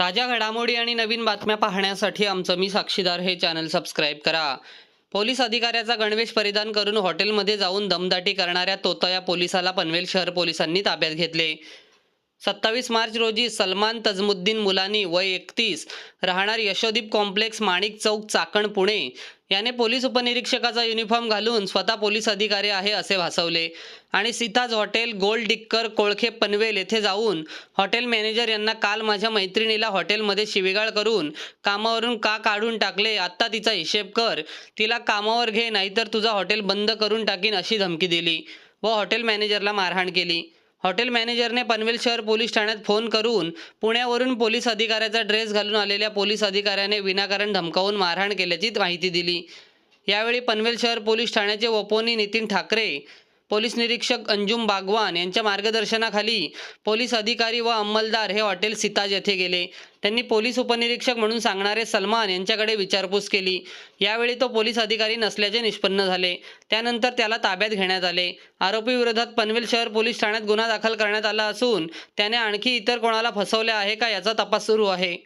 ताज्या घडामोडी आणि नवीन बातम्या पाहण्यासाठी आमचं मी साक्षीदार हे चॅनल सबस्क्राईब करा. पोलीस अधिकाऱ्याचा गणवेश परिधान करून हॉटेलमध्ये जाऊन दमदाटी करणाऱ्या तोतया पोलिसाला पनवेल शहर पोलिसांनी ताब्यात घेतले. सत्तावीस मार्च रोजी सलमान तजमुद्दीन मुलानी वय एकतीस राहणार यशोदीप कॉम्प्लेक्स माणिक चौक चाकण पुणे. याने पोलीस उपनिरीक्षकाचा युनिफॉर्म घालून स्वतः पोलीस अधिकारी आहे असे भासवले. आणि सीताज हॉटेल गोल्ड डिक्कर कोळखे पनवेल येथे जाऊन हॉटेल मॅनेजर यांना काल माझ्या मैत्रिणीला हॉटेलमध्ये शिवीगाळ करून कामावरून का काढून टाकले आत्ता तिचा हिशेब कर. तिला कामावर घे नाहीतर तुझा हॉटेल बंद करून टाकीन अशी धमकी दिली व हॉटेल मॅनेजरला मारहाण केली. हॉटेल मॅनेजरने पनवेल शहर पोलीस ठाण्यात फोन करून पुण्यावरून पोलीस अधिकाऱ्याचा ड्रेस घालून आलेल्या पोलीस अधिकाऱ्याने विनाकारण धमकावून मारहाण केल्याची माहिती दिली. यावेळी पनवेल शहर पोलीस ठाण्याचे वपोनी नितीन ठाकरे पोलीस निरीक्षक अंजुम बागवान यांच्या मार्गदर्शनाखाली पोलीस अधिकारी व अंमलदार हे हॉटेल सिताज येथे गेले. त्यांनी पोलीस उपनिरीक्षक म्हणून सांगणारे सलमान यांच्याकडे विचारपूस केली. यावेळी तो पोलीस अधिकारी नसल्याचे निष्पन्न झाले. त्यानंतर त्याला ताब्यात घेण्यात आले. आरोपी विरोधात पनवेल शहर पोलीस ठाण्यात गुन्हा दाखल करण्यात आला असून त्याने आणखी इतर कोणाला फसवले आहे का याचा तपास सुरू आहे.